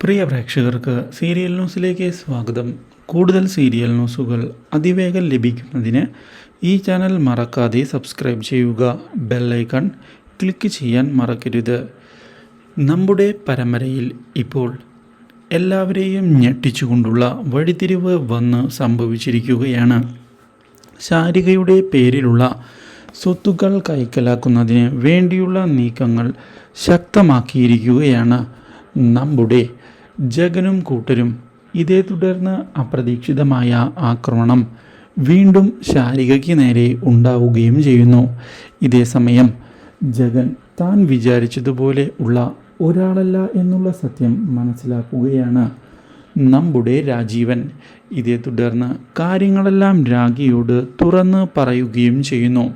പ്രിയ പ്രേക്ഷകർക്ക് സീരിയൽ ന്യൂസിലേക്ക് സ്വാഗതം. കൂടുതൽ സീരിയൽ ന്യൂസുകൾ അതിവേഗം ലഭിക്കുന്നതിന് ഈ ചാനൽ മറക്കാതെ സബ്സ്ക്രൈബ് ചെയ്യുക ബെല്ലൈക്കൺ ക്ലിക്ക് ചെയ്യാൻ മറക്കരുത്. നമ്മുടെ പരമ്പരയിൽ ഇപ്പോൾ എല്ലാവരെയും ഞെട്ടിച്ചുകൊണ്ടുള്ള വഴിതിരിവ് വന്ന് സംഭവിച്ചിരിക്കുകയാണ്. ശാരികയുടെ പേരിലുള്ള സ്വത്തുക്കൾ കൈക്കലാക്കുന്നതിന് വേണ്ടിയുള്ള നീക്കങ്ങൾ ശക്തമാക്കിയിരിക്കുകയാണ് നമ്മുടെ ജഗനും കൂട്ടരും ഇതേ തുടർന്ന് അപ്രതീക്ഷിതമായ ആക്രമണം വീണ്ടും ശാരികയ്ക്ക് നേരെ ഉണ്ടാവുകയും ചെയ്യുന്നു. ഇതേ സമയം ജഗൻ താൻ വിചാരിച്ചതുപോലെ ഉള്ള ഒരാളല്ല എന്നുള്ള സത്യം മനസ്സിലാക്കുകയാണ്. നമ്മുടെ രാജീവൻ ഇതേ തുടർന്ന് കാര്യങ്ങളെല്ലാം രാഗിയോട് തുറന്ന് പറയുകയും ചെയ്യുന്നു.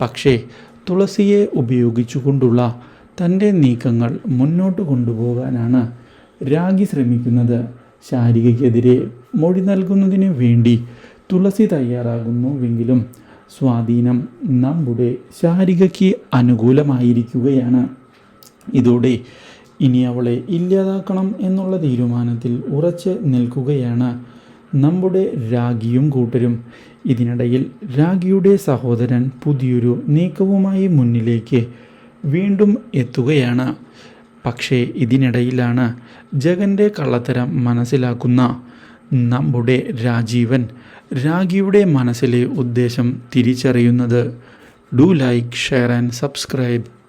പക്ഷേ തുളസിയെ ഉപയോഗിച്ചുകൊണ്ടുള്ള തന്റെ നീക്കങ്ങൾ മുന്നോട്ട് കൊണ്ടുപോകാനാണ് രാഗി ശ്രമിക്കുന്നത് ശാരികയ്ക്കെതിരെ മൊഴി നൽകുന്നതിന് വേണ്ടി തുളസി തയ്യാറാകുന്നുവെങ്കിലും സ്വാധീനം നമ്മുടെ ശാരികയ്ക്ക് അനുകൂലമായിരിക്കുകയാണ്. ഇതോടെ ഇനി അവളെ ഇല്ലാതാക്കണം എന്നുള്ള തീരുമാനത്തിൽ ഉറച്ച് നിൽക്കുകയാണ് നമ്മുടെ രാഗിയും കൂട്ടരും. ഇതിനിടയിൽ രാഗിയുടെ സഹോദരൻ പുതിയൊരു നീക്കവുമായി മുന്നിലേക്ക് വീണ്ടും എത്തുകയാണ്. പക്ഷേ ഇതിനിടയിലാണ് ജഗന്റെ കള്ളത്തരം മനസ്സിലാക്കുന്ന നമ്മുടെ രാജീവൻ രാഗിയുടെ മനസ്സിലെ ഉദ്ദേശം തിരിച്ചറിയുന്നത്. Do like share and subscribe.